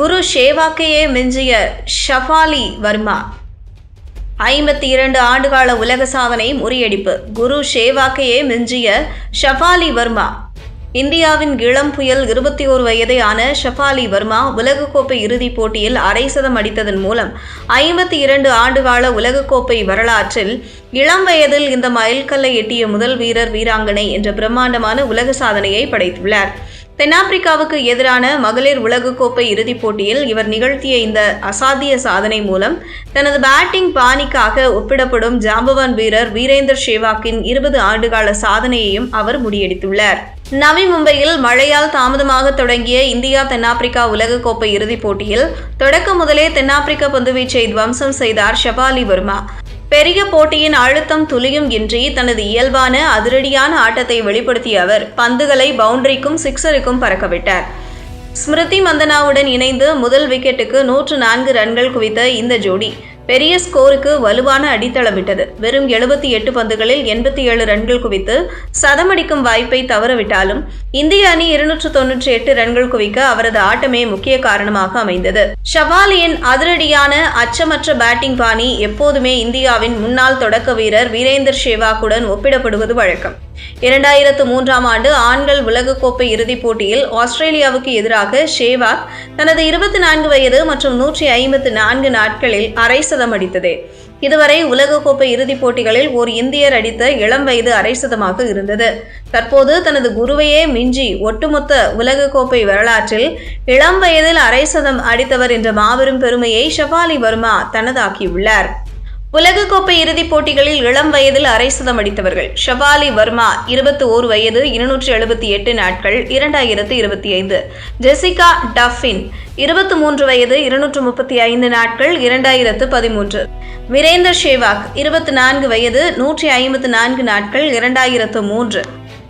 குரு ஷேவாக்கையே மிஞ்சிய ஷஃபாலி வர்மா. ஐம்பத்தி இரண்டு ஆண்டுகால உலக சாதனை முறியடிப்பு. குரு ஷேவாக்கையே மிஞ்சிய ஷஃபாலி வர்மா. இந்தியாவின் இளம் புயல் இருபத்தி ஓரு வயதே ஆன ஷஃபாலி வர்மா உலகக்கோப்பை இறுதிப் போட்டியில் அரை சதம் அடித்ததன் மூலம் ஐம்பத்தி இரண்டு ஆண்டுகால உலகக்கோப்பை வரலாற்றில் இளம் வயதில் இந்த மயில்கல்லை எட்டிய முதல் வீரர் வீராங்கனை என்ற பிரம்மாண்டமான உலக சாதனையை படைத்துள்ளார். தென்னாப்பிரிக்காவுக்கு எதிரான மகளிர் உலகக்கோப்பை இறுதிப் போட்டியில் இவர் நிகழ்த்திய இந்த அசாத்திய சாதனை மூலம் தனது பேட்டிங் பாணிக்காக ஒப்பிடப்படும் ஜாம்பவான் வீரர் வீரேந்தர் ஷேவாக்கின் இருபது ஆண்டுகால சாதனையையும் அவர் முறியடித்துள்ளார். நவி மும்பையில் மழையால் தாமதமாக தொடங்கிய இந்தியா தென்னாப்பிரிக்கா உலகக்கோப்பை இறுதிப் போட்டியில் தொடக்க முதலே தென்னாப்பிரிக்க பந்துவீச்சை துவம்சம் செய்தார் ஷபாலி வர்மா. பெரிய போட்டியின் அழுத்தம் துளியும் இன்றி தனது இயல்பான அதிரடியான ஆட்டத்தை வெளிப்படுத்திய அவர் பந்துகளை பவுண்டரிக்கும் சிக்ஸருக்கும் பறக்கவிட்டார். ஸ்மிருதி மந்தனாவுடன் இணைந்து முதல் விக்கெட்டுக்கு நூற்று நான்கு ரன்கள் குவித்த இந்த ஜோடி. பெரிய ஸ்கோருக்கு வலுவான அடித்தளமிட்டது வெறும் எழுபத்தி எட்டு பந்துகளில் எண்பத்தி ஏழு ரன்கள் குவித்து சதமடிக்கும் வாய்ப்பை தவறவிட்டாலும் இந்திய அணி இருநூற்று தொன்னூற்றி எட்டு ரன்கள் குவிக்க அவரது ஆட்டமே முக்கிய காரணமாக அமைந்தது. ஷபாலியின் அதிரடியான அச்சமற்ற பேட்டிங் பாணி எப்போதுமே இந்தியாவின் முன்னாள் தொடக்க வீரர் வீரேந்தர் ஷேவாக்குடன் ஒப்பிடப்படுவது வழக்கம். இரண்டாயிரத்து மூன்றாம் ஆண்டு ஆண்கள் உலகக்கோப்பை இறுதிப் போட்டியில் ஆஸ்திரேலியாவுக்கு எதிராக ஷேவாக் தனது இருபத்தி நான்கு வயது மற்றும் நூற்றி ஐம்பத்து நான்கு நாட்களில் அரை சதம் அடித்தது. இதுவரை உலகக்கோப்பை இறுதிப் போட்டிகளில் ஓர் இந்தியர் அடித்த இளம் வயது அரைசதமாக இருந்தது. தற்போது தனது குருவையே மிஞ்சி ஒட்டுமொத்த உலகக்கோப்பை வரலாற்றில் இளம் வயதில் அரை சதம் அடித்தவர் என்ற மாபெரும் பெருமையை ஷபாலி வர்மா தனதாக்கியுள்ளார். உலகக்கோப்பை இறுதிப் போட்டிகளில் இளம் வயதில் அரை சதம் அடித்தவர்கள். ஷபாலி வர்மா இருபத்தி ஓரு வயது இருநூற்றி எழுபத்தி எட்டு நாட்கள் இரண்டாயிரத்து இருபத்தி ஐந்து. ஜெசிகா டஃபின் இருபத்தி மூன்று வயது இருநூற்று முப்பத்தி ஐந்து நாட்கள் இரண்டாயிரத்து பதிமூன்று. வீரேந்தர் ஷேவாக் இருபத்தி நான்கு வயது நூற்றி ஐம்பத்து நான்கு நாட்கள் இரண்டாயிரத்து மூன்று.